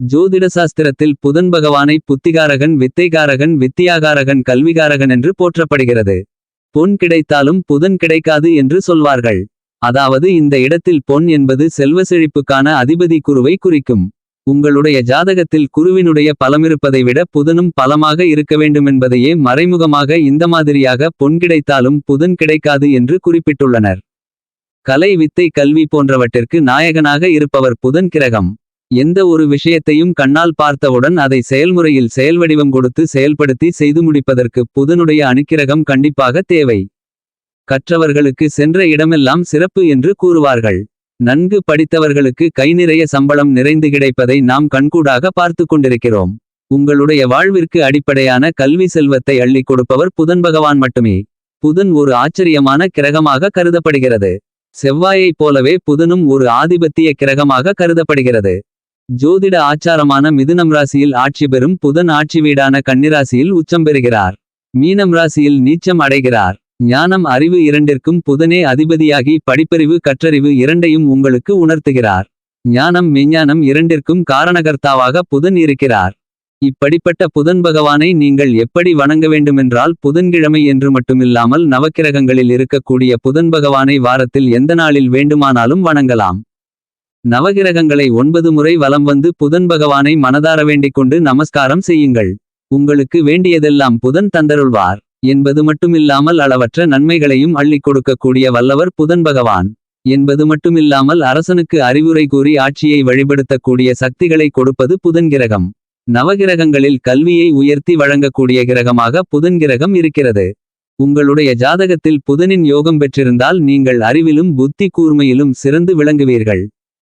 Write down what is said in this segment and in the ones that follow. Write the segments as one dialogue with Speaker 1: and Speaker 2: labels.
Speaker 1: ஜோதிட சாஸ்திரத்தில் புதன் பகவானை புத்திகாரகன் வித்தைகாரகன் வித்தியாகாரகன் கல்விகாரகன் என்று போற்றப்படுகிறது. பொன் கிடைத்தாலும் புதன் கிடைக்காது என்று சொல்வார்கள். அதாவது இந்த இடத்தில் பொன் என்பது செல்வ செழிப்புக்கான அதிபதி குருவை குறிக்கும். உங்களுடைய ஜாதகத்தில் குருவினுடைய பலமிருப்பதை விட புதனும் பலமாக இருக்க வேண்டுமென்பதையே மறைமுகமாக இந்த மாதிரியாக பொன் கிடைத்தாலும் புதன் கிடைக்காது என்று குறிப்பிட்டுள்ளனர். கலை வித்தை கல்வி போன்றவற்றிற்கு நாயகனாக இருப்பவர் புதன் கிரகம். எந்த ஒரு விஷயத்தையும் கண்ணால் பார்த்தவுடன் அதை செயல்முறையில் செயல்வடிவம் கொடுத்து செயல்படுத்தி செய்து முடிப்பதற்கு புதனுடைய அணுக்கிரகம் கண்டிப்பாக தேவை. கற்றவர்களுக்கு சென்ற இடமெல்லாம் சிறப்பு என்று கூறுவார்கள். நன்கு படித்தவர்களுக்கு கை நிறைய சம்பளம் நிறைந்து கிடைப்பதை நாம் கண்கூடாக பார்த்து கொண்டிருக்கிறோம். உங்களுடைய வாழ்விற்கு அடிப்படையான கல்வி செல்வத்தை அள்ளிக் கொடுப்பவர் புதன் பகவான் மட்டுமே. புதன் ஒரு ஆச்சரியமான கிரகமாக கருதப்படுகிறது. செவ்வாயைப் போலவே புதனும் ஒரு ஆதிபத்திய கிரகமாக கருதப்படுகிறது. ஜோதிட ஆச்சாரமான மிதுனம் ராசியில் ஆட்சி பெறும் புதன் ஆட்சி வீடான கன்னிராசியில் உச்சம் பெறுகிறார். மீனம் ராசியில் நீச்சம் அடைகிறார். ஞானம் அறிவு இரண்டிற்கும் புதனே அதிபதியாகி படிப்பறிவு கற்றறிவு இரண்டையும் உங்களுக்கு உணர்த்துகிறார். ஞானம் மெஞ்ஞானம் இரண்டிற்கும் காரணகர்த்தாவாக புதன் இருக்கிறார். இப்படிப்பட்ட புதன் பகவானை நீங்கள் எப்படி வணங்க வேண்டுமென்றால் புதன்கிழமை என்று மட்டுமில்லாமல் நவக்கிரகங்களில் இருக்கக்கூடிய புதன் பகவானை வாரத்தில் எந்த நாளில் வேண்டுமானாலும் வணங்கலாம். நவகிரகங்களை ஒன்பது முறை வலம் வந்து புதன் பகவானை மனதார வேண்டிக் கொண்டு நமஸ்காரம் செய்யுங்கள். உங்களுக்கு வேண்டியதெல்லாம் புதன் தந்தருள்வார். என்பது மட்டுமில்லாமல் அளவற்ற நன்மைகளையும் அள்ளிக் கொடுக்கக்கூடிய வல்லவர் புதன் பகவான். என்பது மட்டுமில்லாமல் அரசனுக்கு அறிவுரை கூறி ஆட்சியை வழிபடுத்தக்கூடிய சக்திகளை கொடுப்பது புதன் கிரகம். நவகிரகங்களில் கல்வியை உயர்த்தி வழங்கக்கூடிய கிரகமாக புதன் கிரகம் இருக்கிறது. உங்களுடைய ஜாதகத்தில் புதனின் யோகம் பெற்றிருந்தால் நீங்கள் அறிவிலும் புத்தி கூர்மையிலும் சிறந்து விளங்குவீர்கள்.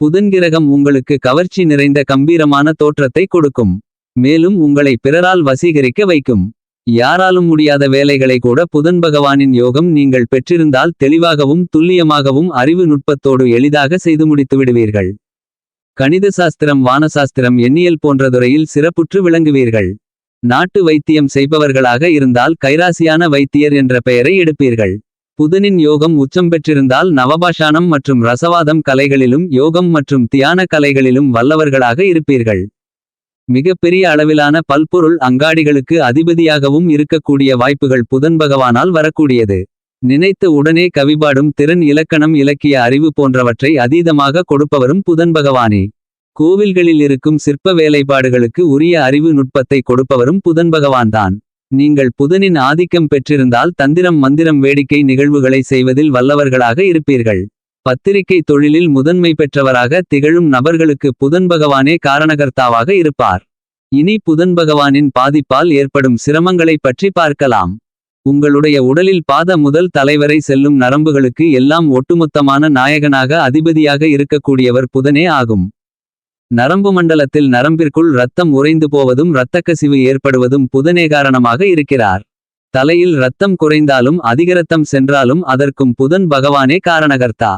Speaker 1: புதன் கிரகம் உங்களுக்கு கவர்ச்சி நிறைந்த கம்பீரமான தோற்றத்தை கொடுக்கும். மேலும் உங்களை பிறரால் வசீகரிக்க வைக்கும். யாராலும் முடியாத வேலைகளை கூட புதன் பகவானின் யோகம் நீங்கள் பெற்றிருந்தால் தெளிவாகவும் துல்லியமாகவும் அறிவு நுட்பத்தோடு எளிதாக செய்து முடித்து விடுவீர்கள். கணித சாஸ்திரம் வானசாஸ்திரம் எண்ணியல் போன்ற துறையில் சிறப்புற்று விளங்குவீர்கள். நாட்டு வைத்தியம் செய்பவர்களாக இருந்தால் கைராசியான வைத்தியர் என்ற பெயரை எடுப்பீர்கள். புதனின் யோகம் உச்சம் பெற்றிருந்தால் நவபாஷானம் மற்றும் ரசவாதம் கலைகளிலும் யோகம் மற்றும் தியான கலைகளிலும் வல்லவர்களாக இருப்பீர்கள். மிகப்பெரிய அளவிலான பல்பொருள் அங்காடிகளுக்கு அதிபதியாகவும் இருக்கக்கூடிய வாய்ப்புகள் புதன் பகவானால் வரக்கூடியது. நினைத்த உடனே கவிபாடும் திறன் இலக்கணம் இலக்கிய அறிவு போன்றவற்றை அதீதமாக கொடுப்பவரும் புதன் பகவானே. கோவில்களில் இருக்கும் சிற்ப வேலைப்பாடுகளுக்கு உரிய அறிவு நுட்பத்தை கொடுப்பவரும் புதன் பகவான்தான். நீங்கள் புதனின் ஆதிக்கம் பெற்றிருந்தால் தந்திரம் மந்திரம் வேடிக்கை நிகழ்வுகளை செய்வதில் வல்லவர்களாக இருப்பீர்கள். பத்திரிகை தொழிலில் முதன்மை பெற்றவராக திகழும் நபர்களுக்கு புதன் பகவானே காரணகர்த்தாவாக இருப்பார். இனி புதன் பகவானின் பாதிப்பால் ஏற்படும் சிரமங்களைப் பற்றி பார்க்கலாம். உங்களுடைய உடலில் பாத முதல் தலைவரை செல்லும் நரம்புகளுக்கு எல்லாம் ஒட்டுமொத்தமான நாயகனாக அதிபதியாக இருக்கக்கூடியவர் புதனே ஆகும். நரம்பு மண்டலத்தில் நரம்பிற்குள் இரத்தம் உறைந்து போவதும் இரத்தக்கசிவு ஏற்படுவதும் புதனே காரணமாக இருக்கிறார். தலையில் இரத்தம் குறைந்தாலும் அதிக ரத்தம் சென்றாலும் அதற்கும் புதன் பகவானே காரணகர்த்தா.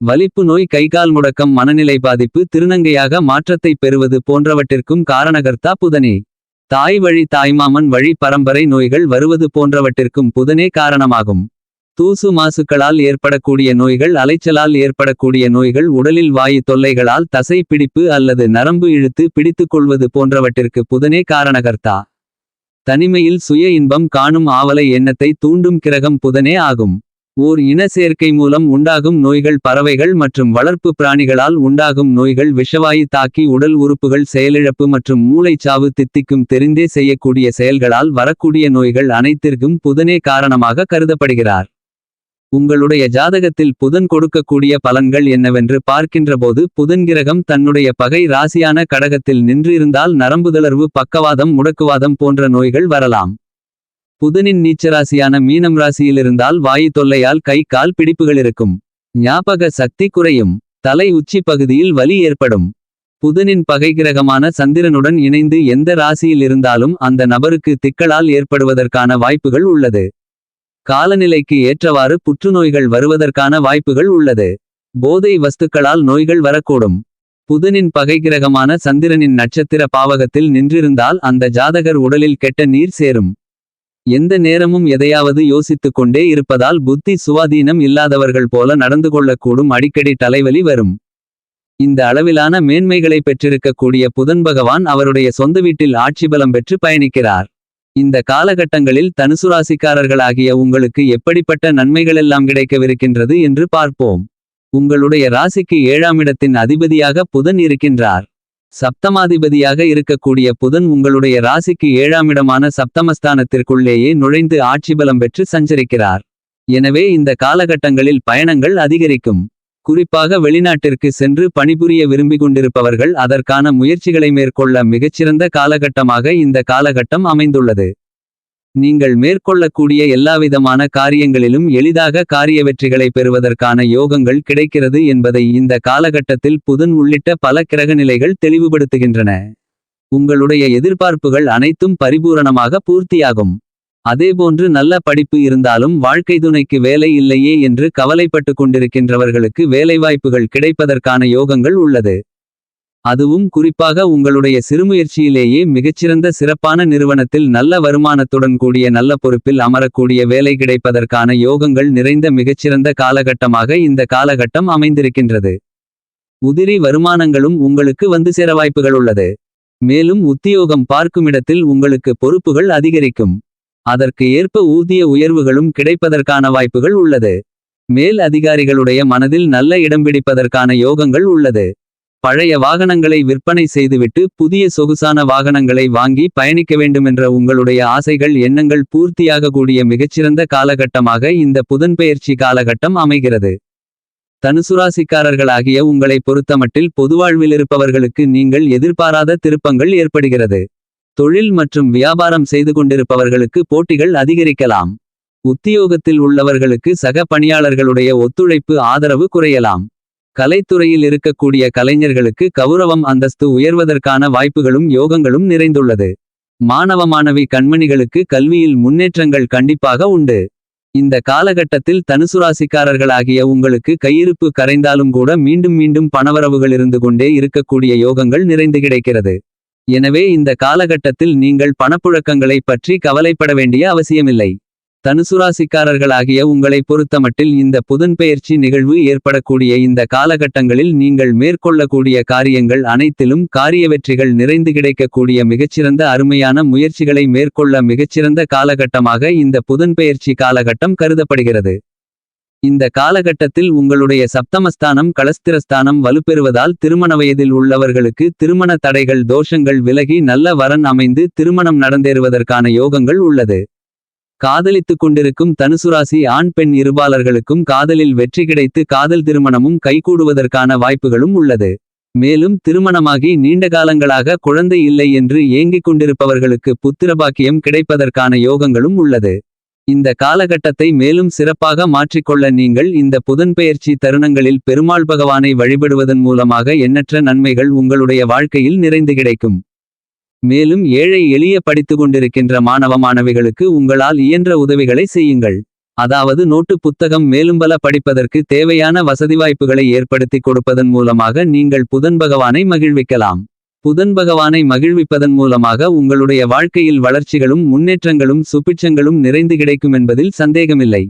Speaker 1: வலிப்பு நோய் கைகால் முடக்கம் மனநிலை பாதிப்பு திருநங்கையாக மாற்றத்தை பெறுவது போன்றவற்றிற்கும் காரணகர்த்தா புதனே. தாய் வழி தாய்மாமன் வழி பரம்பரை நோய்கள் வருவது போன்றவற்றிற்கும் புதனே காரணமாகும். தூசு மாசுக்களால் ஏற்படக்கூடிய நோய்கள் அலைச்சலால் ஏற்படக்கூடிய நோய்கள் உடலில் வாயு தொல்லைகளால் தசை பிடிப்பு அல்லது நரம்பு இழுத்து பிடித்துக் கொள்வது போன்றவற்றிற்கு புதனே காரணகர்த்தா. தனிமையில் சுய இன்பம் காணும் ஆவலை எண்ணத்தை தூண்டும் கிரகம் புதனே ஆகும். ஓர் இன சேர்க்கை மூலம் உண்டாகும் நோய்கள் பறவைகள் மற்றும் வளர்ப்பு பிராணிகளால் உண்டாகும் நோய்கள் விஷவாயு தாக்கி உடல் உறுப்புகள் செயலிழப்பு மற்றும் மூளைச்சாவு தித்திக்கும் தெரிந்தே செய்யக்கூடிய செயல்களால் வரக்கூடிய நோய்கள் அனைத்திற்கும் புதனே காரணமாக கருதப்படுகிறார். உங்களுடைய ஜாதகத்தில் புதன் கொடுக்கக்கூடிய பலன்கள் என்னவென்று பார்க்கின்றபோது புதன் கிரகம் தன்னுடைய பகை ராசியான கடகத்தில் நின்றிருந்தால் நரம்புதளர்வு பக்கவாதம் முடக்குவாதம் போன்ற நோய்கள் வரலாம். புதனின் நீச்சராசியான மீனம் ராசியிலிருந்தால் வாயு தொல்லையால் கை கால் பிடிப்புகள் இருக்கும். ஞாபக சக்தி குறையும். தலை உச்சி பகுதியில் வலி ஏற்படும். புதனின் பகை கிரகமான சந்திரனுடன் இணைந்து எந்த ராசியில் இருந்தாலும் அந்த நபருக்கு திக்களால் ஏற்படுவதற்கான வாய்ப்புகள் உள்ளது. காலநிலைக்கு ஏற்றவாறு புற்றுநோய்கள் வருவதற்கான வாய்ப்புகள் உள்ளது. போதை வஸ்துக்களால் நோய்கள் வரக்கூடும். புதனின் பகைக்கிரகமான சந்திரனின் நட்சத்திர பாவகத்தில் நின்றிருந்தால் அந்த ஜாதகர் உடலில் கெட்ட நீர் சேரும். எந்த நேரமும் எதையாவது யோசித்துக் கொண்டே இருப்பதால் புத்தி சுவாதீனம் இல்லாதவர்கள் போல நடந்து கொள்ளக்கூடும் அடிக்கடி தலைவலி வரும். இந்த அளவிலான மேன்மைகளை பெற்றிருக்கக்கூடிய புதன் பகவான் அவருடைய சொந்த வீட்டில் ஆட்சி பலம் பெற்று பயணிக்கிறார். இந்த காலகட்டங்களில் தனுசு ராசிக்காரர்களாகிய உங்களுக்கு எப்படிப்பட்ட நன்மைகளெல்லாம் கிடைக்கவிருக்கின்றது என்று பார்ப்போம். உங்களுடைய ராசிக்கு ஏழாம் இடத்தின் அதிபதியாக புதன் இருக்கின்றார். சப்தமாதிபதியாக இருக்கக்கூடிய புதன் உங்களுடைய ராசிக்கு ஏழாம் இடமான சப்தமஸ்தானத்திற்குள்ளேயே நுழைந்து ஆட்சி பலம் பெற்று சஞ்சரிக்கிறார். எனவே இந்த காலகட்டங்களில் பயணங்கள் அதிகரிக்கும். குறிப்பாக வெளிநாட்டிற்கு சென்று பணிபுரிய விரும்பிக் கொண்டிருப்பவர்கள் அதற்கான முயற்சிகளை மேற்கொள்ள மிகச்சிறந்த காலகட்டமாக இந்த காலகட்டம் அமைந்துள்ளது. நீங்கள் மேற்கொள்ளக்கூடிய எல்லாவிதமான காரியங்களிலும் எளிதாக காரிய வெற்றிகளை பெறுவதற்கான யோகங்கள் கிடைக்கிறது என்பதை இந்த காலகட்டத்தில் புதன் உள்ளிட்ட பல கிரகநிலைகள் தெளிவுபடுத்துகின்றன. உங்களுடைய எதிர்பார்ப்புகள் அனைத்தும் பரிபூரணமாக பூர்த்தியாகும். அதேபோன்று நல்ல படிப்பு இருந்தாலும் வாழ்க்கை துணைக்கு வேலை இல்லையே என்று கவலைப்பட்டு கொண்டிருக்கின்றவர்களுக்கு வேலைவாய்ப்புகள் கிடைப்பதற்கான யோகங்கள் உள்ளது. அதுவும் குறிப்பாக உங்களுடைய சிறுமுயற்சியிலேயே மிகச்சிறந்த சிறப்பான நிறுவனத்தில் நல்ல வருமானத்துடன் கூடிய நல்ல பொறுப்பில் அமரக்கூடிய வேலை கிடைப்பதற்கான யோகங்கள் நிறைந்த மிகச்சிறந்த காலகட்டமாக இந்த காலகட்டம் அமைந்திருக்கின்றது. உதிரி வருமானங்களும் உங்களுக்கு வந்து சேர வாய்ப்புகள் உள்ளது. மேலும் உத்தியோகம் பார்க்குமிடத்தில் உங்களுக்கு பொறுப்புகள் அதிகரிக்கும். அதற்கு ஏற்ப ஊதிய உயர்வுகளும் கிடைப்பதற்கான வாய்ப்புகள் உள்ளது. மேல் அதிகாரிகளுடைய மனதில் நல்ல இடம் பிடிப்பதற்கான யோகங்கள் உள்ளது. பழைய வாகனங்களை விற்பனை செய்துவிட்டு புதிய சொகுசான வாகனங்களை வாங்கி பயணிக்க வேண்டுமென்ற உங்களுடைய ஆசைகள் எண்ணங்கள் பூர்த்தியாக கூடிய மிகச்சிறந்த காலகட்டமாக இந்த புதன்பெயர்ச்சி காலகட்டம் அமைகிறது. தனுசுராசிக்காரர்களாகிய உங்களை பொறுத்தமட்டில் பொதுவாழ்வில் இருப்பவர்களுக்கு நீங்கள் எதிர்பாராத திருப்பங்கள் ஏற்படுகிறது. தொழில் மற்றும் வியாபாரம் செய்து கொண்டிருப்பவர்களுக்கு போட்டிகள் அதிகரிக்கலாம். உத்தியோகத்தில் உள்ளவர்களுக்கு சக பணியாளர்களுடைய ஒத்துழைப்பு ஆதரவு குறையலாம். கலைத்துறையில் இருக்கக்கூடிய கலைஞர்களுக்கு கௌரவம் அந்தஸ்து உயர்வதற்கான வாய்ப்புகளும் யோகங்களும் நிறைந்துள்ளது. மாணவ மாணவி கண்மணிகளுக்கு கல்வியில் முன்னேற்றங்கள் கண்டிப்பாக உண்டு. இந்த காலகட்டத்தில் தனுசுராசிக்காரர்களாகிய உங்களுக்கு கையிருப்பு கரைந்தாலும் கூட மீண்டும் மீண்டும் பணவரவுகள் இருந்து கொண்டே இருக்கக்கூடிய யோகங்கள் நிறைந்து கிடைக்கிறது. எனவே இந்த காலகட்டத்தில் நீங்கள் பணப்புழக்கங்களை பற்றி கவலைப்பட வேண்டிய அவசியமில்லை. தனுசுராசிக்காரர்களாகிய உங்களை பொறுத்தமட்டில் இந்த புதன்பெயர்ச்சி நிகழ்வு ஏற்படக்கூடிய இந்த காலகட்டங்களில் நீங்கள் மேற்கொள்ளக்கூடிய காரியங்கள் அனைத்திலும் காரிய வெற்றிகள் நிறைந்து கிடைக்கக்கூடிய மிகச்சிறந்த அருமையான முயற்சிகளை மேற்கொள்ள மிகச்சிறந்த காலகட்டமாக இந்த புதன்பெயர்ச்சி காலகட்டம் கருதப்படுகிறது. இந்த காலகட்டத்தில் உங்களுடைய சப்தமஸ்தானம் களஸ்திரஸ்தானம் வலுப்பெறுவதால் திருமண வயதில் உள்ளவர்களுக்கு திருமண தடைகள் தோஷங்கள் விலகி நல்ல வரன் அமைந்து திருமணம் நடந்தேறுவதற்கான யோகங்கள் உள்ளது. காதலித்துக் கொண்டிருக்கும் தனுசுராசி ஆண் பெண் இருபாலர்களுக்கும் காதலில் வெற்றி கிடைத்து காதல் திருமணமும் கைகூடுவதற்கான வாய்ப்புகளும் உள்ளது. மேலும் திருமணமாகி நீண்ட காலங்களாக குழந்தை இல்லை என்று ஏங்கிக் கொண்டிருப்பவர்களுக்கு புத்திரபாக்கியம் கிடைப்பதற்கான யோகங்களும் உள்ளது. இந்த காலகட்டத்தை மேலும் சிறப்பாக மாற்றிக்கொள்ள நீங்கள் இந்த புதன்பெயர்ச்சி தருணங்களில் பெருமாள் பகவானை வழிபடுவதன் மூலமாக எண்ணற்ற நன்மைகள் உங்களுடைய வாழ்க்கையில் நிறைந்து கிடைக்கும். மேலும் ஏழை எளிய படித்துக்கொண்டிருக்கின்ற மாணவ மாணவிகளுக்கு உங்களால் இயன்ற உதவிகளை செய்யுங்கள். அதாவது நோட்டு புத்தகம் மேலும்பல படிப்பதற்கு தேவையான வசதிவாய்ப்புகளை ஏற்படுத்திக் கொடுப்பதன் மூலமாக நீங்கள் புதன் பகவானை மகிழ்விக்கலாம். புதன் பகவானை மகிழ்விப்பதன் மூலமாக உங்களுடைய வாழ்க்கையில் வளர்ச்சிகளும் முன்னேற்றங்களும் சுபிட்சங்களும் நிறைந்து கிடைக்கும் என்பதில் சந்தேகமில்லை.